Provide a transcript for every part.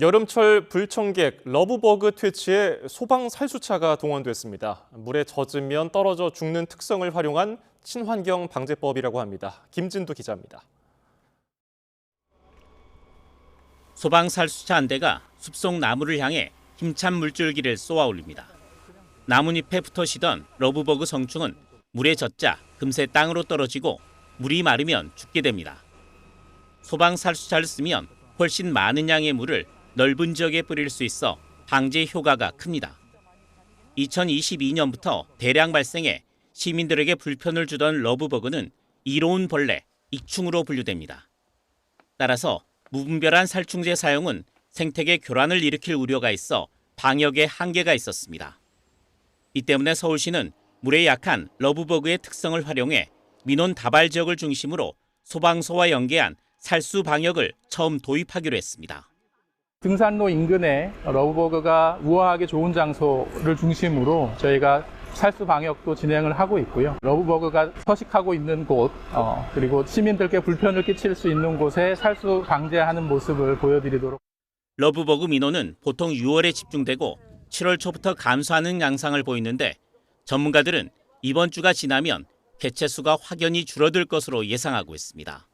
여름철 불청객 러브버그 퇴치에 소방 살수차가 동원됐습니다. 물에 젖으면 떨어져 죽는 특성을 활용한 친환경 방제법이라고 합니다. 김진두 기자입니다. 소방 살수차 한 대가 숲속 나무를 향해 힘찬 물줄기를 쏘아 올립니다. 나뭇잎에 붙어 쉬던 러브버그 성충은 물에 젖자 금세 땅으로 떨어지고 물이 마르면 죽게 됩니다. 소방 살수차를 쓰면 훨씬 많은 양의 물을 넓은 지역에 뿌릴 수 있어 방제 효과가 큽니다. 2022년부터 대량 발생해 시민들에게 불편을 주던 러브버그는 이로운 벌레, 익충으로 분류됩니다. 따라서 무분별한 살충제 사용은 생태계 교란을 일으킬 우려가 있어 방역에 한계가 있었습니다. 이 때문에 서울시는 물에 약한 러브버그의 특성을 활용해 민원 다발 지역을 중심으로 소방서와 연계한 살수 방역을 처음 도입하기로 했습니다. 등산로 인근에 러브버그가 우아하게 좋은 장소를 중심으로 저희가 살수 방역도 진행을 하고 있고요. 러브버그가 서식하고 있는 곳, 어, 그리고 시민들께 불편을 끼칠 수 있는 곳에 살수 방제하는 모습을 보여드리도록 러브버그 민원은 보통 6월에 집중되고 7월 초부터 감소하는 양상을 보이는데 전문가들은 이번 주가 지나면 개체 수가 확연히 줄어들 것으로 예상하고 있습니다.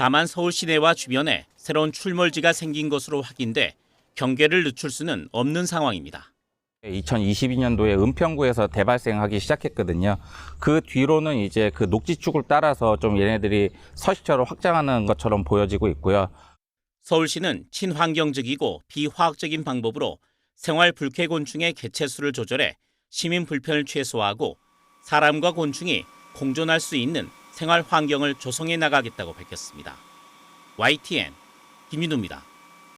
다만 서울 시내와 주변에 새로운 출몰지가 생긴 것으로 확인돼 경계를 늦출 수는 없는 상황입니다. 2022년도에 은평구에서 대발생하기 시작했거든요. 그 뒤로는 이제 그 녹지축을 따라서 좀 얘네들이 서식처를 확장하는 것처럼 보여지고 있고요. 서울시는 친환경적이고 비화학적인 방법으로 생활 불쾌 곤충의 개체 수를 조절해 시민 불편을 최소화하고 사람과 곤충이 공존할 수 있는 생활 환경을 조성해 나가겠다고 밝혔습니다. YTN 김윤우입니다.